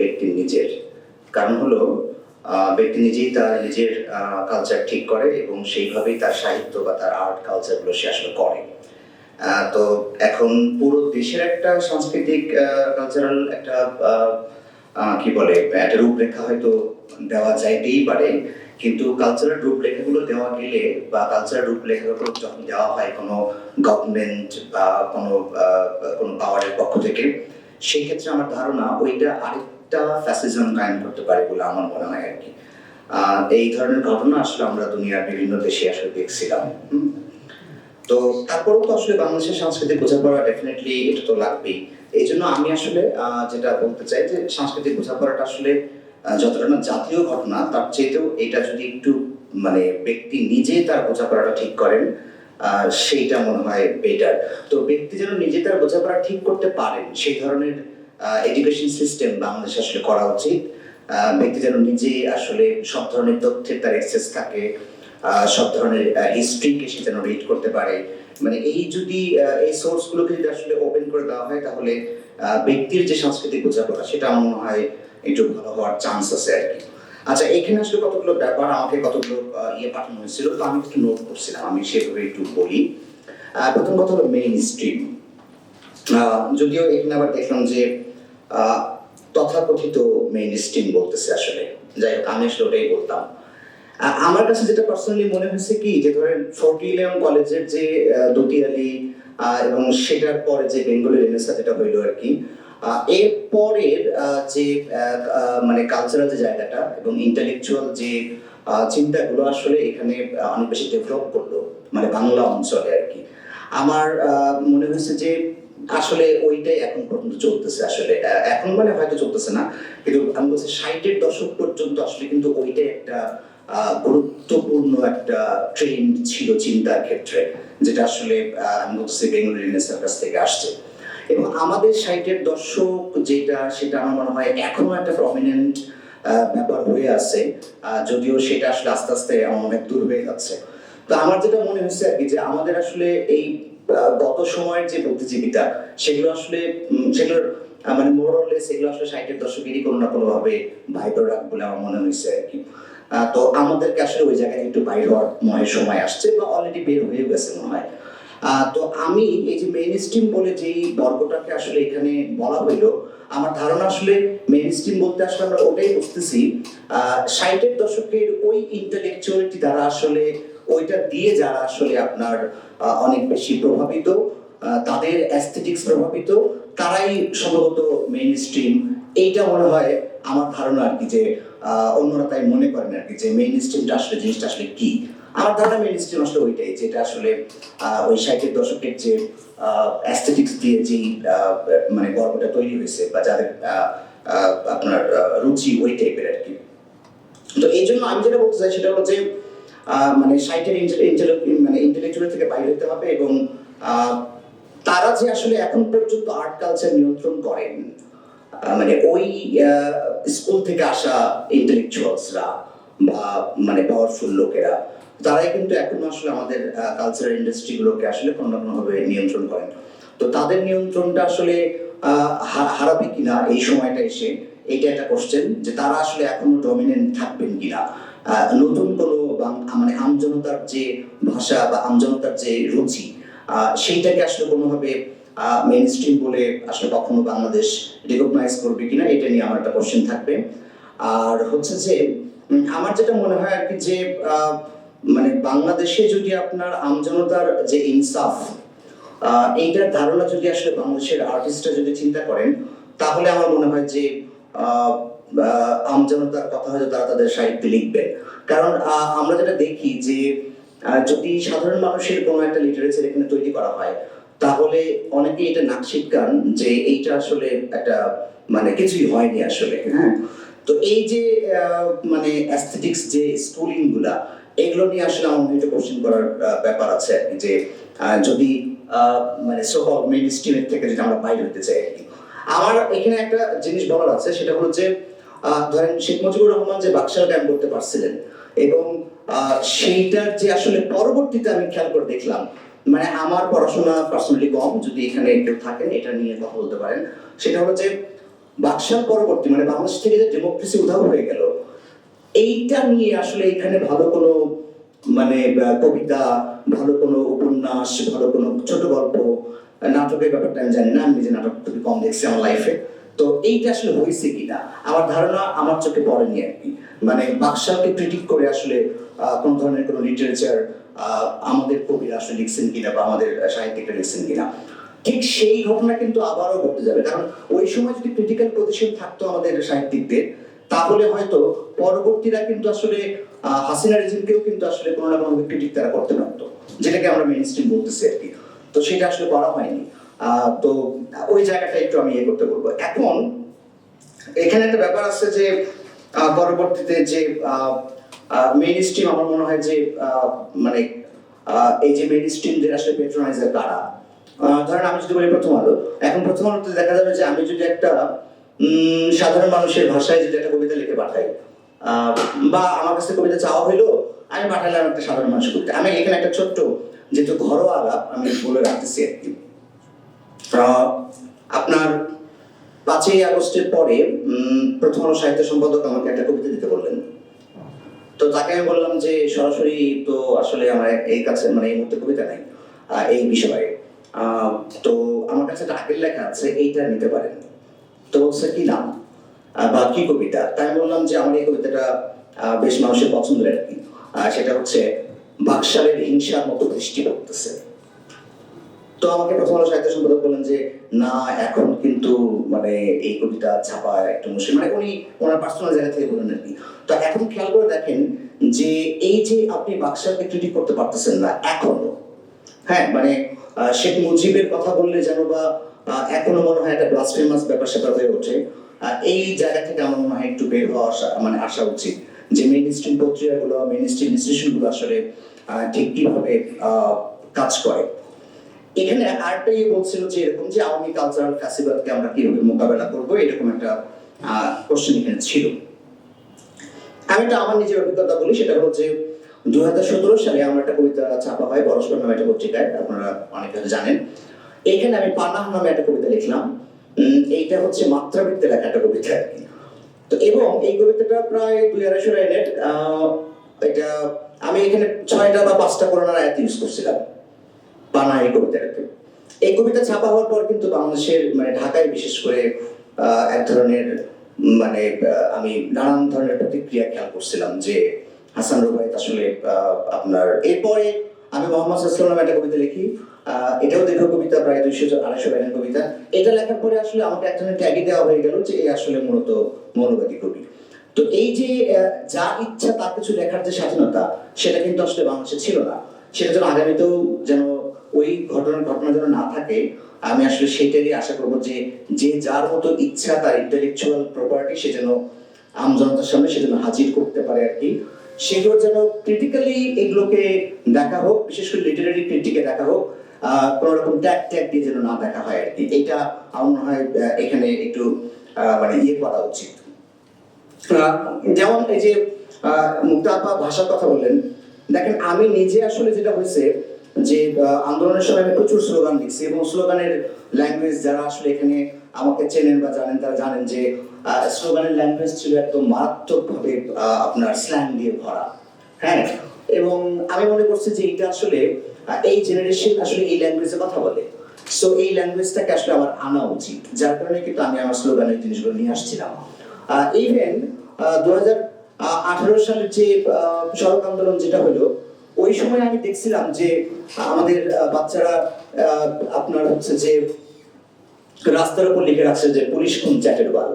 ব্যক্তির নিজের। কারণ হলো ব্যক্তি নিজেই তার নিজের কালচার ঠিক করে এবং সেইভাবেই তার সাহিত্য বা তার আর্ট কালচারগুলো সে আসলে করে। তো এখন পুরো দেশের একটা সাংস্কৃতিক কালচারাল একটা কি বলে, একটা রূপরেখা হয়তো দেওয়া যাইতেই পারে। কিন্তু কালচারাল রূপরেখাগুলো দেওয়া গেলে বা কালচারাল রূপরেখাগুলো যখন দেওয়া হয় কোনো গভর্নমেন্ট বা কোনো কোনো পাওয়ারের পক্ষ থেকে সেই ক্ষেত্রে আমার ধারণা ওইটা আরেকটা ফ্যাসিজম কায়েম করতে পারে বলে আমার মনে হয় আর কি। এই ধরনের ঘটনা আসলে আমরা দুনিয়ার বিভিন্ন দেশে আসলে দেখছিলাম। তো তারপরেও তো আসলে বাংলাদেশের সাংস্কৃতিক বোঝাপড়া ডেফিনেটলি এটা তো লাগবেই। এই জন্য আমি আসলে যেটা বলতে চাই যে সাংস্কৃতিক বোঝাপড়াটা আসলে যতটা না জাতীয় ঘটনা, তার চেয়েতেও এটা যদি একটু মানে ব্যক্তি নিজে তার বোঝাপড়াটা ঠিক করেন সেইটা মনে হয় বেটার তো ব্যক্তি যেন নিজে তার বোঝাপড়া ঠিক করতে পারেন, সেই ধরনের এডুকেশন সিস্টেম বাংলাদেশে আসলে করা উচিত। ব্যক্তি যেন নিজে আসলে সব ধরনের তথ্যের তার অ্যাক্সেস থাকে সব ধরনের হিস্ট্রিকে সে যেন রিড করতে পারে। মানে এই যদি এই সোর্সগুলোকে যদি আসলে ওপেন করে দেওয়া হয়, তাহলে ব্যক্তির যে সাংস্কৃতিক বোঝাপড়া, সেটা মনে হয় একটু ভালো হওয়ার চান্স আছে আর কি। আচ্ছা এখানে আসলে কতগুলো ব্যাপার? আমাকে কতগুলো ইয়ে পাঠানো হয়েছিল, তো আমি একটু নোট করছিলাম। আমি সেভাবে একটু বলি। প্রথম কথা হলো মেইন স্ট্রিম যদিও এখানে আবার দেখলাম যে তথাকথিত মেইন স্ট্রিম বলতেছে আসলে। যাই হোক, আমি আসলে ওটাই বলতাম। আমার কাছে যেটা পার্সোনালি মনে হয়েছে কি, যে ধরেন ফোর্টিলিয়াম কলেজের যে দতিয়ালি এবং সেটার পরে যে বেঙ্গলি রেনেসা যেটা হইল আর কি এর পরের আহ, যে মানে কালচারাল যে জায়গাটা এবং ইন্টালেকচুয়াল যে চিন্তাগুলো আসলে এখানে অনেক বেশি ডেভেলপ করল মানে বাংলা অঞ্চলে আর কি। আমার মনে হয়েছে যে আসলে ওইটাই এখন পর্যন্ত চলতেছে আসলে। এখন মানে হয়তো চলতেছে না কিন্তু আমি বলছি ষাটের দশক পর্যন্ত আসলে কিন্তু ওইটাই একটা গুরুত্বপূর্ণ একটা ট্রেন্ড ছিল চিন্তার ক্ষেত্রে যেটা আসলে আমি বলতেছি বেঙ্গলি কাছ থেকে আসছে। এবং আমাদের সাইটের দর্শক যেটা, সেটা আমার মনে হয় এখনও একটা প্রমিনেন্ট ব্যাপার হয়ে আছে। যদিও সেটা আসলে আস্তে আস্তে অনেক দূর হয়ে যাচ্ছে। তো আমার যেটা মনে হচ্ছে আর কি যে আমাদের আসলে এই গত সময়ের যে বুদ্ধিজীবিতা সেগুলো আসলে সেগুলোর মানে মোরলেস এগুলো আসলে ষাটের দশকেরই কোনো না কোনো ভাবে ভাই প্রোডাক্ট বলে আমার মনে হয়েছে আর কি। তো আমাদেরকে আসলে ওই জায়গায় একটু বাইর হওয়ার সময় আসছে বা অলরেডি বের হয়ে গেছে মনে হয়। তো আমি এই যে মেইন স্ট্রিম বলে যেই বর্গটাকে আসলে এখানে বলা হইল, আমার ধারণা আসলে মেইন স্ট্রিম বলতে আসলে আমরা ওটাই বুঝতেছি। ষাটের দশকের ওই ইন্টালেকচুয়ালিটি দ্বারা আসলে ওইটা দিয়ে যারা আসলে আপনার অনেক বেশি প্রভাবিত তাদের অ্যাস্থেটিক্স প্রভাবিত, তারাই সম্ভবত মেইন স্ট্রিম এইটা মনে হয় আমার ধারণা আর কি যে অন্যরা তাই মনে করেন আর কি যে মেইন স্ট্রিমটা আসলে জিনিসটা আসলে কি। আমার ধারণা মেইন স্ট্রিম আসলে ওইটাই, যেটা আসলে ওই ষাটের দশকের যে অ্যাস্থেটিক্স দিয়ে যেই মানে গর্বটা তৈরি হয়েছে বা যাদের আপনার রুচি ওই টাইপের আর কি। তো এই জন্য আমি যেটা বলতে চাই সেটা হলো যে মানে সাইটের মানে ইন্টেলেকচুয়াল থেকে বাইরে হতে হবে এবং তারা যে আসলে এখন পর্যন্ত আর্ট কালচার নিয়ন্ত্রণ করেন মানে ওই স্কুল থেকে আসা ইন্টেলেকচুয়ালসরা বা মানে পাওয়ারফুল লোকেরা তারাই কিন্তু এখনও আসলে আমাদের কালচারাল ইন্ডাস্ট্রিগুলোকে আসলে কোনো না কোনোভাবে নিয়ন্ত্রণ করেন তো তাদের নিয়ন্ত্রণটা আসলে হারাবে কিনা এই সময়টা এসে এইটা একটা কোশ্চেন যে তারা আসলে এখনও ডমিনেন্ট থাকবেন কিনা। নতুন কোনো মানে আমজনতার যে ভাষা বা আমজনতার যে রুচি সেইটাকে আসলে কোনোভাবে মেইন স্ট্রিম বলে আসলে কখনো বাংলাদেশ রিকগনাইজ করবে কিনা এটা নিয়ে আমার একটা কোশ্চেন থাকবে। আর হচ্ছে যে আমার যেটা মনে হয় আর কি যে মানে বাংলাদেশে যদি আপনার আমজনতার যে ইনসাফ এইটার ধারণা যদি আসলে বাংলাদেশের আর্টিস্টরা যদি চিন্তা করেন, তাহলে আমার মনে হয় যে আমজনতার কথা হয়তো তারা তাদের সাহিত্যে লিখবেন। কারণ আমরা যেটা দেখি যে যদি সাধারণ মানুষের কোনো একটা লিটারেচার এখানে তৈরি করা হয়, তাহলে অনেকে এটা নাক শিটকান যে এইটা আসলে একটা মানে কিছুই হয়নি আসলে হ্যাঁ? তো এই যে মানে অ্যাস্থেটিক্স যে স্কুলিংগুলা এগুলো নিয়ে আসলে আমার মনে কোশ্চেন করার ব্যাপার আছে আর কি, যে যদি মানে সোকল মেইন স্ট্রিমের থেকে যদি আমরা বাইরে হতে চাই আর কি। আমার এখানে একটা জিনিস বলার আছে, সেটা হলো যে ধরেন শেখ মুজিবুর রহমান যে বাকশাল ক্যাম্প করতে পারছিলেন এবং সেইটার যে আসলে পরবর্তীতে আমি খেয়াল করে দেখলাম মানে আমার পড়াশোনা পার্সোনালি কম, যদি এখানে কেউ থাকেন, এটা নিয়ে কথা বলতে পারেন, সেটা হলো যে, বাকশাল পরবর্তী মানে বাংলাদেশ থেকে যে ডেমোক্রেসি উধাও হয়ে গেল এইটা নিয়ে আসলে এখানে ভালো কোনো মানে কবিতা, ভালো কোনো উপন্যাস, ভালো কোনো ছোট গল্প, নাটকের ব্যাপারটা আমি জানি না, আমি নিজে নাটক খুবই কম দেখছি আমার লাইফে তো এইটা আসলে হয়েছে কিনা? আমার ধারণা আমার চোখে পড়েনি আর কি। মানে বাকশালকে ক্রিটিক করে আসলে কোন ধরনের কোনো লিটারেচার আমাদের কবিরা আসলে লিখছেন কিনা বা আমাদের সাহিত্যিকরা লিখছেন কিনা। ঠিক সেই ঘটনা কিন্তু আবারও ঘটতে যাবে। কারণ ওই সময় যদি ক্রিটিক্যাল পজিশন থাকতো আমাদের সাহিত্যিকদের তাহলে হয়তো পরবর্তীরা কিন্তু আসলে হাসিনা রেজিমকেও কিন্তু আসলে কোনো না কোনো ক্রিটিক তারা করতে পারতো, যেটাকে আমরা মেইন স্ট্রিম বলতেছি আর কি। তো সেটা আসলে করা হয়নি। তো ওই জায়গাটা একটু আমি ইয়ে করতে বলব। এখন এখানে একটা ব্যাপার আছে যে পরবর্তীতে যে মেইন স্ট্রিম আমার মনে হয় যে মানে এই যে মেইন স্ট্রিমদের আসলে পেট্রোনাইজার কারা? ধরেন আমি যদি বলি প্রথম আলো, এখন প্রথম আলোতে দেখা যাবে যে আমি যদি একটা সাধারণ মানুষের ভাষায় যদি একটা কবিতা লিখে পাঠাই। বা আমার কাছে কবিতা চাওয়া হইল আমি পাঠালাম একটা সাধারণ মানুষের কবিতা। আমি এখানে একটা ছোট্ট যেহেতু ঘরোয়া আলাপ আমি বলে রাখতেছি আহ, আপনার পাঁচই আগস্টের পরে প্রথম সাহিত্য সম্পাদক আমাকে একটা কবিতা দিতে বললেন। তো তাকে আমি বললাম যে সরাসরি তো আসলে আমার এই কাছে মানে এই মুহূর্তে কবিতা নাই এই বিষয়ে। তো আমার কাছে একটা আগের লেখা আছে এইটা নিতে পারেন। তো বলছে কি নাম? বা কি কবিতা? তাই বললাম যে আমার এই কবিতাটা বেশ মানুষের পছন্দের আর কি। সেটা হচ্ছে, বাকশালের হিংসার মতো দৃষ্টি পড়তেছে। তো আমাকে প্রথম আলো সাহিত্য সম্পাদক বললেন যে, না, এখন কিন্তু মানে এই কবিতা ছাপা একটু মুশকিল। মানে উনি ওনার পার্সোনাল জায়গা থেকে বলেন আর কি। তো এখন খেয়াল করে দেখেন যে, এই যে আপনি বাক্সাকে ক্রিটিক করতে পারতেছেন না, এখনও হ্যাঁ? মানে শেখ মুজিবের কথা বললে যেন বা এখনও মনে হয় একটা ব্লাসফেমাস ব্যাপার স্যাপার হয়ে ওঠে। এই জায়গা থেকে আমার মনে হয় একটু বের হওয়া মানে আসা উচিত। যে মেইন স্ট্রিম পত্রিকাগুলো মেইন স্ট্রিম ইনস্টিটিউশনগুলো আসলে ঠিক কীভাবে কাজ করে। এখানে ইয়ে বলছিল যে এরকম যে আওয়ামী কালচারাল ফ্যাসিবাদকে আমরা কীভাবে মোকাবেলা করব, এরকম একটা কোশ্চেন এখানে ছিল। আমি একটা আমার নিজের অভিজ্ঞতা বলি, সেটা হলো যে দু হাজার সতেরো সালে আমার একটা কবিতা ছাপা হয় পরস্পর নামে একটা পত্রিকায়, আপনারা অনেকে জানেন। এইখানে আমি পানাহ নামে একটা কবিতা লিখলাম। এইটা হচ্ছে মাত্রাবৃত্তে লেখা একটা কবিতা তো এবং এই কবিতাটা প্রায় দুই আড়াইশো লাইনের এটা আমি এখানে ছয়টা বা পাঁচটা করোনার আয়াত ইউজ করছিলাম। পানা এই কবিতাটাকে এই কবিতা ছাপা হওয়ার পর কিন্তু বাংলাদেশের মানে ঢাকায় বিশেষ করে এক ধরনের মানে আমি নানান ধরনের প্রতিক্রিয়া খেয়াল করছিলাম যে হাসান রুবাইত আসলে আপনার এরপরে আমি মোহাম্মদ সাল্লাম একটা কবিতা লিখি। এটাও দীর্ঘ কবিতা, প্রায় দুইশো আড়াইশো লাইনের কবিতা। এটা লেখার পরে আসলে আমাকে এক ধরনের ট্যাগই দেওয়া হয়ে গেল যে এই আসলে মূলত মৌলবাদী কবি। তো এই যে যা ইচ্ছা তার কিছু লেখার যে স্বাধীনতা, সেটা কিন্তু আসলে বাংলাদেশে ছিল না। সেটা যেন আগামীতেও যেন ওই ঘটনার ঘটনা যেন না থাকে, আমি আসলে সেটারই আশা করব যে যে যার মতো ইচ্ছা তার ইন্টেলেকচুয়াল প্রপার্টি সে যেন আমজনতার সামনে সে যেন হাজির করতে পারে আর কি। সেগুলো যেন ক্রিটিক্যালি এগুলোকে দেখা হোক বিশেষ করে লিটারারি ক্রিটিকে দেখা হোক কোনো রকম ট্যাগ ট্যাগ দিয়ে যেন না দেখা হয় আর কি। আমার মনে হয় এখানে একটু মানে ইয়ে করা উচিত। যেমন এই যে আহ, মুক্তা ভাষার কথা বললেন দেখেন আমি নিজে আসলে যেটা হয়েছে যে আন্দোলনের সময় আমি প্রচুর স্লোগান লিখছি এবং স্লোগানের ল্যাঙ্গুয়েজ যারা আসলে এখানে আমাকে চেনেন বা জানেন তারা জানেন যে স্লোগানের ল্যাঙ্গুয়েজ ছিল একদম মারাত্মকভাবে আপনার স্ল্যাং দিয়ে ভরা। হ্যাঁ? এবং আমি মনে করছি যে এটা আসলে এই জেনারেশন আসলে এই ল্যাঙ্গুয়েজে কথা বলে। সো এই ল্যাঙ্গুয়েজটাকে আসলে আমার আনা উচিত। যার কারণে কিন্তু আমি আমার স্লোগানের জিনিসগুলো নিয়ে আসছিলাম। ইভেন দু আঠারো সালের যে সড়ক আন্দোলন যেটা হলো, ওই সময় আমি দেখছিলাম যে, আমাদের বাচ্চারা আপনার হচ্ছে যে, রাস্তার উপর লিখে রাখছে যে, পুলিশ খুন, চ্যাটের বাল।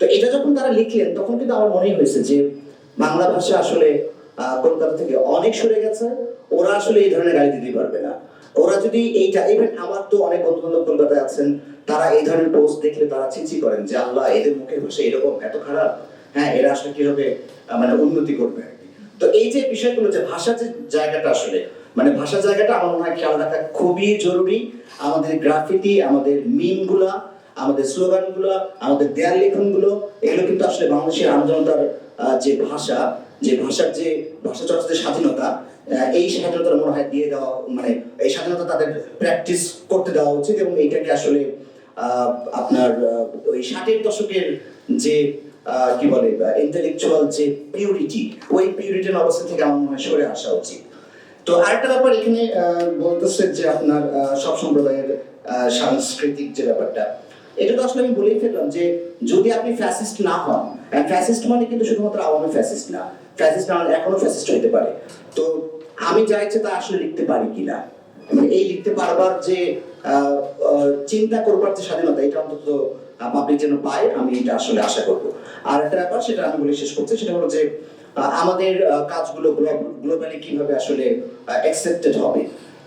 তো এটা যখন তারা লিখলেন, তখন কিন্তু আমার মনে হয়েছে যে বাংলা ভাষা আসলে কলকাতা থেকে অনেক সরে গেছে। ওরা আসলে এই ধরনের গালি দিতে পারবে না। ওরা যদি এইটা ইভেন আমার তো অনেক বন্ধু বান্ধব কলকাতায় আছেন, তারা এই ধরনের পোস্ট দেখলে তারা চিচি করেন যে, আল্লাহ, এদের মুখে ভাষা এরকম এত খারাপ। হ্যাঁ এরা আসলে কীভাবে মানে উন্নতি করবে তো এই যে বিষয়গুলো যে ভাষা যে জায়গাটা আসলে মানে ভাষার জায়গাটা আমার মনে হয় খেয়াল রাখা খুবই জরুরি। আমাদের গ্রাফিতি আমাদের মিমগুলা আমাদের স্লোগানগুলো, আমাদের দেয়াল লেখনগুলো, এগুলো কিন্তু আসলে বাংলাদেশের আমজনতার যে ভাষা, যে ভাষার যে ভাষা চর্চার স্বাধীনতা এই স্বাধীনতার মনে হয় দিয়ে দেওয়া মানে এই স্বাধীনতা তাদের প্র্যাকটিস করতে দেওয়া উচিত এবং এইটাকে আসলে আপনার ওই ষাটের দশকের যে কি বলে ইন্টেলেকচুয়াল যে পিউরিটি ওই পিউরিটির অবস্থা থেকে আমার মনে হয় সরে আসা উচিত। তো আরেকটা ব্যাপার এখানে বলতেছে যে আপনার সব সম্প্রদায়ের সাংস্কৃতিক যে ব্যাপারটা এটা তো আসলে আমি বলেই ফেললাম যে যদি আপনি ফ্যাসিস্ট না হন ফ্যাসিস্ট মানে কিন্তু শুধুমাত্র আওয়ামী ফ্যাসিস্ট না ফ্যাসিস্ট না এখনও ফ্যাসিস্ট হইতে পারে। তো আমি যা ইচ্ছে তা আসলে লিখতে পারি কিনা? এই লিখতে পারবার যে চিন্তা করবার যে স্বাধীনতা, এটা অন্তত পাবলিক যেন পায়, আমি এটা আসলে আশা করব। আর একটা ব্যাপার সেটা আমি বলে শেষ করতে সেটা হলো যে আমাদের কাজগুলো গ্লোবালি কীভাবে আসলে অ্যাকসেপ্টেড হবে।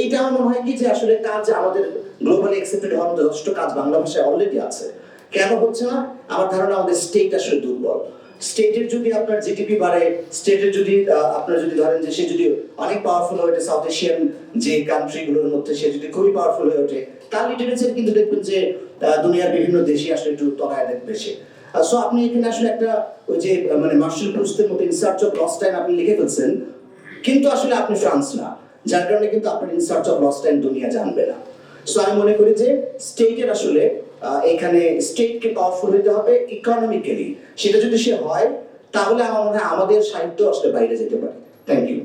এইটা আমার মনে হয় কি যে আসলে কাজ আমাদের গ্লোবালি অ্যাকসেপ্টেড হওয়ার যথেষ্ট কাজ বাংলা ভাষায় অলরেডি আছে। কেন হচ্ছে না? আমার ধারণা আমাদের স্টেট আসলে দুর্বল। স্টেটের যদি আপনার জিডিপি বাড়ে স্টেটের যদি আপনার যদি ধরেন যে সে যদি অনেক পাওয়ারফুল হয়ে ওঠে সাউথ এশিয়ান যে কান্ট্রিগুলোর মধ্যে সে যদি খুবই পাওয়ারফুল হয়ে ওঠে, তার লিটারেচার কিন্তু দেখবেন যে দুনিয়ার বিভিন্ন দেশে আসলে একটু তলায় দেখবে সে সো আপনি এখানে আসলে একটা ওই যে মানে মার্শাল প্রুস্টের মতো ইনসার্চ অফ লস্ট টাইম আপনি লিখে ফেলছেন, কিন্তু আসলে আপনি ফ্রান্স না। যার কারণে কিন্তু আপনার ইনসার্চ অফ লস্ট টাইম দুনিয়া জানবে না। সো আমি মনে করি যে স্টেটের আসলে এখানে স্টেটকে পাওয়ারফুল হতে হবে ইকোনমিক্যালি সেটা যদি সে হয়, তাহলে আমার মনে হয় আমাদের সাহিত্য আসলে বাইরে যেতে পারে। Thank you